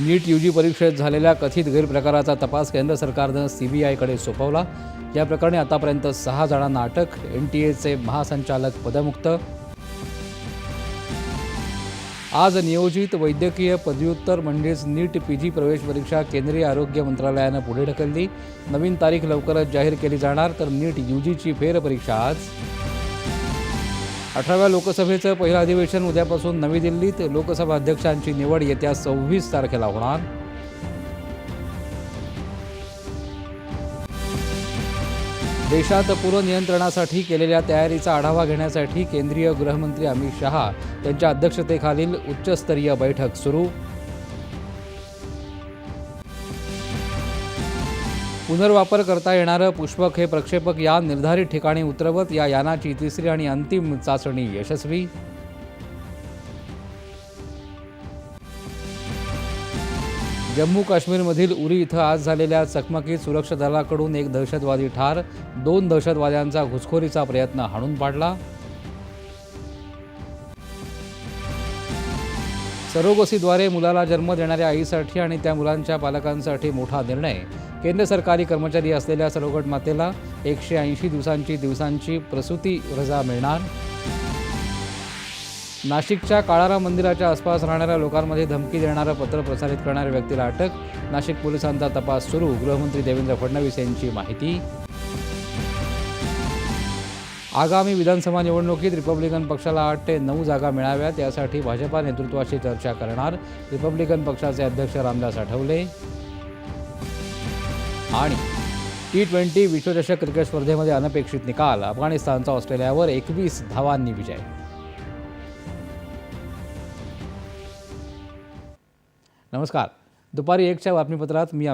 NEET U जी परीक्षेत झालेल्या कथित गैरप्रकाराचा तपास केंद्र सरकारनं सी बी आयकडे सोपवला. या प्रकरणी आतापर्यंत सहा जणांना अटक एन टी एचे महासंचालक पदमुक्त. आज नियोजित वैद्यकीय पदव्युत्तर म्हणजेच नीट पी जी प्रवेश परीक्षा केंद्रीय आरोग्य मंत्रालयानं पुढे ढकलली. नवीन तारीख लवकरच जाहीर केली जाणार तर नीट यू जीची फेरपरीक्षा आज. अठराव्या लोकसभेचं पहिलं अधिवेशन उद्यापासून नवी दिल्लीत लोकसभा अध्यक्षांची निवड येत्या सव्वीस तारखेला होणार. देशात पूर नियंत्रणासाठी केलेल्या तयारीचा आढावा घेण्यासाठी केंद्रीय गृहमंत्री अमित शहा यांच्या अध्यक्षतेखालील उच्चस्तरीय बैठक सुरू. पुनर्वापर करता येणारं पुष्पक हे प्रक्षेपक यान निर्धारित ठिकाणी उतरवत या यानाची तिसरी आणि अंतिम चाचणी यशस्वी. जम्मू काश्मीरमधील उरी इथं आज झालेल्या चकमकीत सुरक्षा दलाकडून एक दहशतवादी ठार दोन दहशतवाद्यांचा घुसखोरीचा प्रयत्न हाणून पाडला. सरोगसीद्वारे मुलाला जन्म देणाऱ्या आईसाठी आणि त्या मुलांच्या पालकांसाठी मोठा निर्णय. केंद्र सरकारी कर्मचारी असलेल्या सरोगट मातेला एकशे ऐंशी दिवसांची दिवसांची प्रसूती रजा मिळणार. नाशिकच्या काळाराम मंदिराच्या आसपास राहणाऱ्या लोकांमध्ये धमकी देणारं पत्र प्रसारित करणाऱ्या व्यक्तीला अटक. नाशिक पोलिसांचा तपास सुरू गृहमंत्री देवेंद्र फडणवीस यांची माहिती. आगामी विधानसभा निवडणुकीत रिपब्लिकन पक्षाला आठ ते नऊ जागा मिळाव्यात यासाठी भाजपा नेतृत्वाशी चर्चा करणार. रिपब्लिकन पक्षाचे अध्यक्ष रामदास आठवले. आणि टी ट्वेंटी विश्वचषक क्रिकेट स्पर्धेमध्ये अनपेक्षित निकाल अफगाणिस्तानचा ऑस्ट्रेलियावर एकवीस धावांनी विजय. नमस्कार. दुपारी एकच्या बातमीपत्रात मी